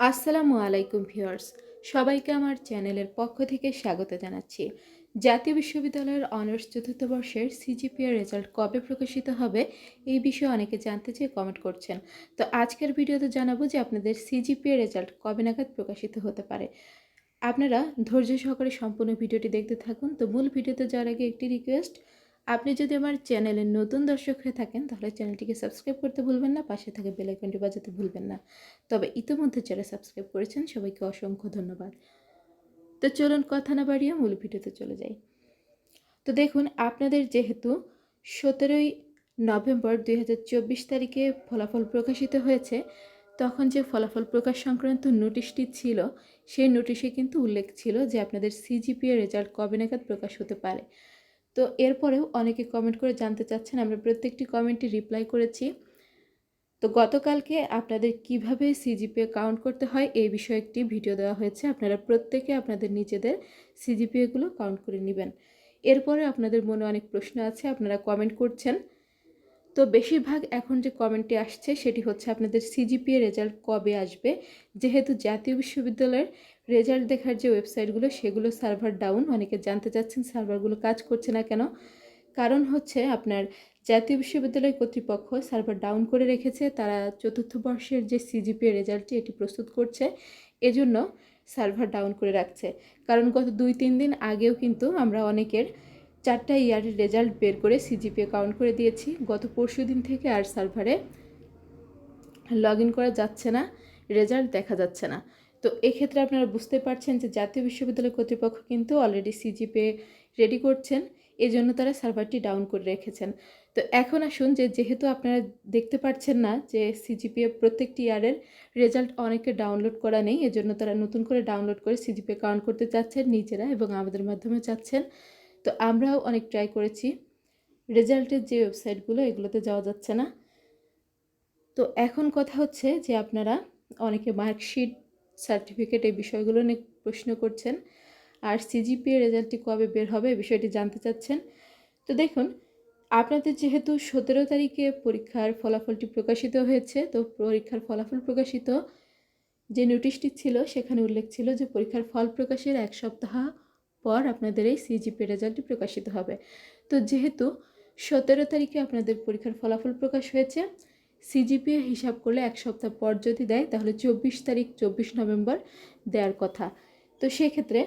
আসসালামু আলাইকুম ভিউয়ার্স, সবাইকে আমার চ্যানেলের পক্ষ থেকে স্বাগত জানাচ্ছি। জাতীয় বিশ্ববিদ্যালয়ের অনার্স চতুর্থ বর্ষের সিজিপিএ রেজাল্ট কবে প্রকাশিত হবে এই বিষয়ে অনেকে জানতে চেয়ে কমেন্ট করছেন। তো আজকের ভিডিওতে জানাব যে আপনাদের সিজিপিএ রেজাল্ট কবে নাগাদ প্রকাশিত হতে পারে। আপনারা ধৈর্য সহকারে সম্পূর্ণ ভিডিওটি দেখতে থাকুন। তো মূল ভিডিওতে যাওয়ার আগে একটি রিকোয়েস্ট আপনি যদি আমার চ্যানেলের নতুন দর্শক হয়ে থাকেন, তাহলে চ্যানেলটিকে সাবস্ক্রাইব করতে ভুলবেন না, পাশে থাকে বেল আইকনটি বাজাতে ভুলবেন না। তবে ইতিমধ্যে যারা সাবস্ক্রাইব করেছেন, সবাইকে অসংখ্য ধন্যবাদ। তো চলুন কথা না বাড়িয়ে মূল ভিডিওতে চলে যাই। তো দেখুন, আপনাদের যেহেতু সতেরোই নভেম্বর দুই হাজার চব্বিশ তারিখে ফলাফল প্রকাশিত হয়েছে, তখন যে ফলাফল প্রকাশ সংক্রান্ত নোটিশটি ছিল, সেই নোটিশে কিন্তু উল্লেখ ছিল যে আপনাদের সিজিপিএ রেজাল্ট কবে নাগাদ প্রকাশ হতে পারে। তো এরপরেও অনেকে কমেন্ট করে জানতে চাচ্ছেন, আমরা প্রত্যেকটি কমেন্টে রিপ্লাই করেছি। তো গতকালকে আপনাদের কীভাবে সিজিপিএ কাউন্ট করতে হয় এই বিষয়ে একটি ভিডিও দেওয়া হয়েছে। আপনারা প্রত্যেকে আপনাদের নিজেদের সিজিপিএগুলো কাউন্ট করে নেবেন। এরপরে আপনাদের মনে অনেক প্রশ্ন আছে, আপনারা কমেন্ট করছেন। তো বেশিরভাগ এখন যে কমেন্টটি আসছে, সেটি হচ্ছে আপনাদের সিজিপিএ রেজাল্ট কবে আসবে? যেহেতু জাতীয় বিশ্ববিদ্যালয়ের রেজাল্ট দেখার যে ওয়েবসাইটগুলো, সেগুলো সার্ভার ডাউন। অনেকে জানতে চাচ্ছেন সার্ভারগুলো কাজ করছে না কেন? কারণ হচ্ছে আপনার জাতীয় বিশ্ববিদ্যালয় কর্তৃপক্ষ সার্ভার ডাউন করে রেখেছে। তারা চতুর্থ বর্ষের যে সিজিপিএ রেজাল্টটি, এটি প্রস্তুত করছে। এজন্য সার্ভার ডাউন করে রাখছে। কারণ গত দুই, তিন দিন আগেও কিন্তু আমরা অনেকের চারটা ইয়ারের রেজাল্ট বের করে সিজিপিএ কাউন্ট করে দিয়েছি। গত পরশু দিন থেকে আর সার্ভারে লগ ইন করা যাচ্ছে না, রেজাল্ট দেখা যাচ্ছে না। তো এক্ষেত্রে আপনারা বুঝতে পারছেন যে জাতীয় বিশ্ববিদ্যালয় কর্তৃপক্ষ কিন্তু অলরেডি সিজিপিএ রেডি করছেন এই জন্য তারা সার্ভারটি ডাউন করে রেখেছেন। তো এখন আসুন যে যেহেতু আপনারা দেখতে পাচ্ছেন না যে সিজিপিএ প্রত্যেকটি ইয়ারের রেজাল্ট অনেকে ডাউনলোড করা নেই, এজন্য তারা নতুন করে ডাউনলোড করে সিজিপিএ কাউন্ট করতে চাচ্ছেন, নিজেরা এবং আমাদের মাধ্যমে চাচ্ছেন। তো আমরাও অনেক ট্রাই করেছি। রেজাল্টের যে ওয়েবসাইটগুলো এগুলোতে যাওয়া যাচ্ছে না। তো এখন কথা হচ্ছে যে আপনারা অনেকে মার্কশিট সার্টিফিকেট এই বিষয়গুলো নিয়ে প্রশ্ন করছেন। আর সিজিপিএ রেজাল্টটি কবে বের হবে এই বিষয়টি জানতে চাচ্ছেন। তো দেখুন, আপনাদের যেহেতু সতেরো তারিখে পরীক্ষার ফলাফলটি প্রকাশিত হয়েছে, তো পরীক্ষার ফলাফল প্রকাশিত যে নোটিশটি ছিল, সেখানে উল্লেখ ছিল যে পরীক্ষার ফল প্রকাশের এক সপ্তাহ পর আপনাদের এই সিজিপি রেজাল্টটি প্রকাশিত হবে। তো যেহেতু সতেরো তারিখে আপনাদের পরীক্ষার ফলাফল প্রকাশ হয়েছে সিজিপিএ হিসাব করলে এক সপ্তাহ পর যদি দেয়, তাহলে চব্বিশ তারিখ, চব্বিশ নভেম্বর দেওয়ার কথা। তো সেক্ষেত্রে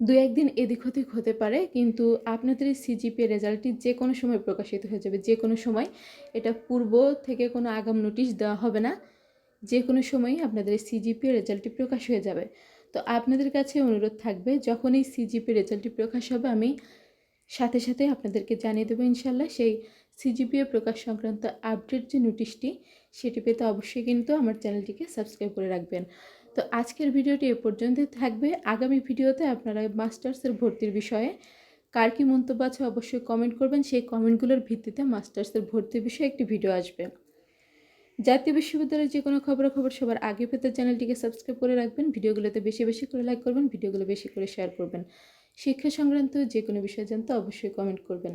দু একদিন এদিক ওদিক হতে পারে, কিন্তু আপনাদের এই সিজিপিএ রেজাল্টটি যে কোনো সময় প্রকাশিত হয়ে যাবে। যে কোনো সময় এটা পূর্ব থেকে কোনো আগাম নোটিশ দেওয়া হবে না। যে কোনো সময়ই আপনাদের সিজিপিএ রেজাল্টটি প্রকাশ হয়ে যাবে। তো আপনাদের কাছে অনুরোধ থাকবে, যখন এই সিজিপি রেজাল্টটি প্রকাশ হবে, আমি সাথে সাথে আপনাদেরকে জানিয়ে দেবো ইনশাল্লাহ। সেই সিজিপিএ প্রকাশ সংক্রান্ত আপডেট যে নোটিশটি সেটি পেতে অবশ্যই কিন্তু আমার চ্যানেলটিকে সাবস্ক্রাইব করে রাখবেন। তো আজকের ভিডিওটি এ পর্যন্তই থাকবে। আগামী ভিডিওতে আপনারা মাস্টার্সের ভর্তির বিষয়ে কার কী মন্তব্য আছে অবশ্যই কমেন্ট করবেন। সেই কমেন্টগুলোর ভিত্তিতে মাস্টার্সের ভর্তির বিষয়ে একটি ভিডিও আসবে। জাতীয় বিশ্ববিদ্যালয়ের যে কোনো খবরাখবর সবার আগে পেতে চ্যানেলটিকে সাবস্ক্রাইব করে রাখবেন। ভিডিওগুলোতে বেশি বেশি করে লাইক করবেন, ভিডিওগুলো বেশি করে শেয়ার করবেন। শিক্ষা সংক্রান্ত যে কোনো বিষয় জানতে অবশ্যই কমেন্ট করবেন।